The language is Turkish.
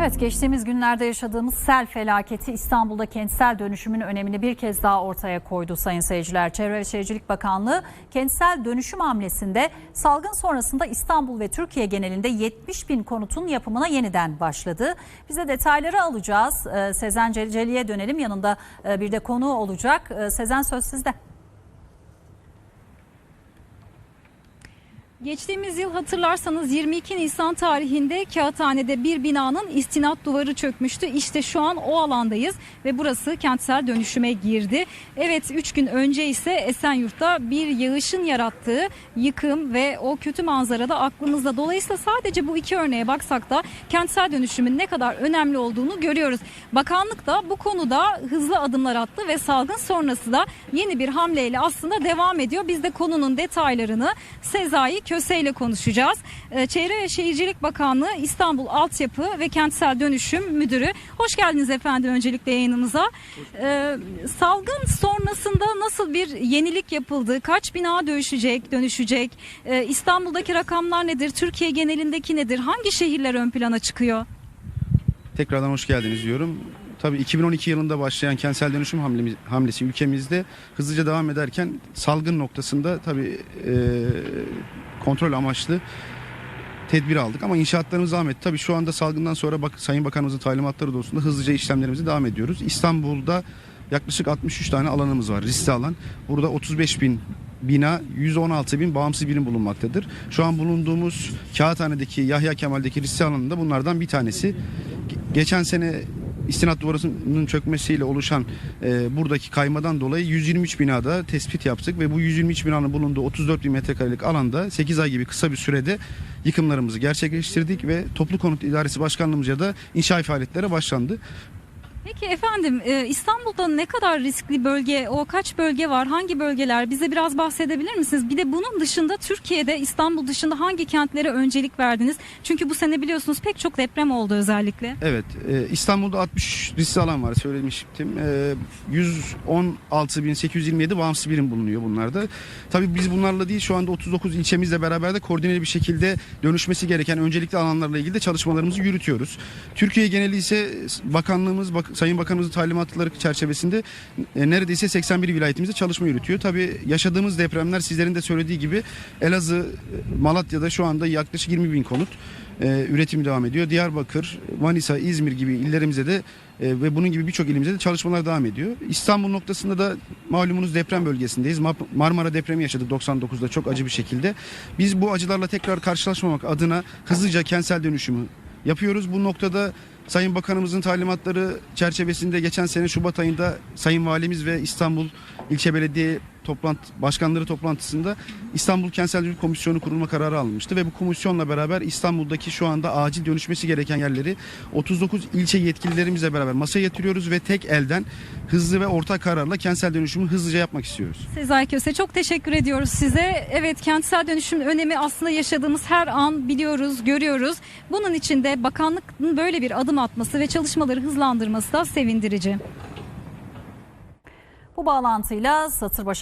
Evet geçtiğimiz günlerde yaşadığımız sel felaketi İstanbul'da kentsel dönüşümün önemini bir kez daha ortaya koydu sayın seyirciler. Çevre ve Şehircilik Bakanlığı kentsel dönüşüm hamlesinde salgın sonrasında İstanbul ve Türkiye genelinde 70 bin konutun yapımına yeniden başladı. Bize detayları alacağız. Ee, Sezen Celi'ye dönelim yanında e, bir de konuğu olacak. Ee, Sezen söz sizde. Geçtiğimiz yıl hatırlarsanız 22 Nisan tarihinde Kağıthane'de bir binanın istinat duvarı çökmüştü. İşte şu an o alandayız ve burası kentsel dönüşüme girdi. Evet 3 gün önce ise Esenyurt'ta bir yağışın yarattığı yıkım ve o kötü manzarada aklımızda. Dolayısıyla sadece bu iki örneğe baksak da kentsel dönüşümün ne kadar önemli olduğunu görüyoruz. Bakanlık da bu konuda hızlı adımlar attı ve salgın sonrası da yeni bir hamleyle aslında devam ediyor. Biz de konunun detaylarını Sezai Köse ile konuşacağız. Ee, Çevre ve Şehircilik Bakanlığı İstanbul Altyapı ve Kentsel Dönüşüm Müdürü. Hoş geldiniz efendim öncelikle yayınımıza. Ee, salgın sonrasında nasıl bir yenilik yapıldı? Kaç bina dönüşecek, dönüşecek? Ee, İstanbul'daki rakamlar nedir? Türkiye genelindeki nedir? Hangi şehirler ön plana çıkıyor? Tekrardan hoş geldiniz diyorum. Tabii 2012 yılında başlayan kentsel dönüşüm hamlemiz, hamlesi ülkemizde hızlıca devam ederken salgın noktasında tabii e, kontrol amaçlı tedbir aldık ama inşaatlarımız devam etti. Tabii şu anda salgından sonra bak, Sayın Bakanımızın talimatları doğrultusunda hızlıca işlemlerimize devam ediyoruz. İstanbul'da yaklaşık 63 tane alanımız var riskli alan. Burada 35 bin bina 116 bin bağımsız birim bulunmaktadır. Şu an bulunduğumuz Kağıthane'deki Yahya Kemal'deki riskli alanında bunlardan bir tanesi. Ge- Geçen sene istinat duvarının çökmesiyle oluşan e, buradaki kaymadan dolayı 123 binada tespit yaptık ve bu 123 binanın bulunduğu 34 bin metrekarelik alanda 8 ay gibi kısa bir sürede yıkımlarımızı gerçekleştirdik ve Toplu Konut İdaresi Başkanlığımızca da inşaat faaliyetlere başlandı. Peki efendim e, İstanbul'da ne kadar riskli bölge, o kaç bölge var, hangi bölgeler bize biraz bahsedebilir misiniz? Bir de bunun dışında Türkiye'de İstanbul dışında hangi kentlere öncelik verdiniz? Çünkü bu sene biliyorsunuz pek çok deprem oldu özellikle. Evet, e, İstanbul'da 60 riskli alan var söylemiştim. E, 116.827 bağımsız birim bulunuyor bunlarda. Tabii biz bunlarla değil şu anda 39 ilçemizle beraber de koordineli bir şekilde dönüşmesi gereken öncelikli alanlarla ilgili de çalışmalarımızı yürütüyoruz. Türkiye geneli ise bakanlığımız, bak, Sayın Bakanımızın talimatları çerçevesinde e, neredeyse 81 vilayetimizde çalışma yürütüyor. Tabii yaşadığımız depremler sizlerin de söylediği gibi Elazığ, e, Malatya'da şu anda yaklaşık 20 bin konut e, üretim devam ediyor. Diyarbakır, Manisa, İzmir gibi illerimize de e, ve bunun gibi birçok ilimize de çalışmalar devam ediyor. İstanbul noktasında da malumunuz deprem bölgesindeyiz. Ma- Marmara depremi yaşadık 99'da çok acı bir şekilde. Biz bu acılarla tekrar karşılaşmamak adına hızlıca kentsel dönüşümü yapıyoruz. Bu noktada Sayın Bakanımızın talimatları çerçevesinde geçen sene Şubat ayında Sayın Valimiz ve İstanbul İlçe Belediye toplantı başkanları toplantısında İstanbul Kentsel Dönüşüm Komisyonu kurulma kararı alınmıştı ve bu komisyonla beraber İstanbul'daki şu anda acil dönüşmesi gereken yerleri 39 ilçe yetkililerimizle beraber masaya yatırıyoruz ve tek elden hızlı ve ortak kararla kentsel dönüşümü hızlıca yapmak istiyoruz. Sezai Köse çok teşekkür ediyoruz size. Evet kentsel dönüşümün önemi aslında yaşadığımız her an biliyoruz, görüyoruz. Bunun için de bakanlığın böyle bir adım atması ve çalışmaları hızlandırması da sevindirici. Bu bağlantıyla satır başı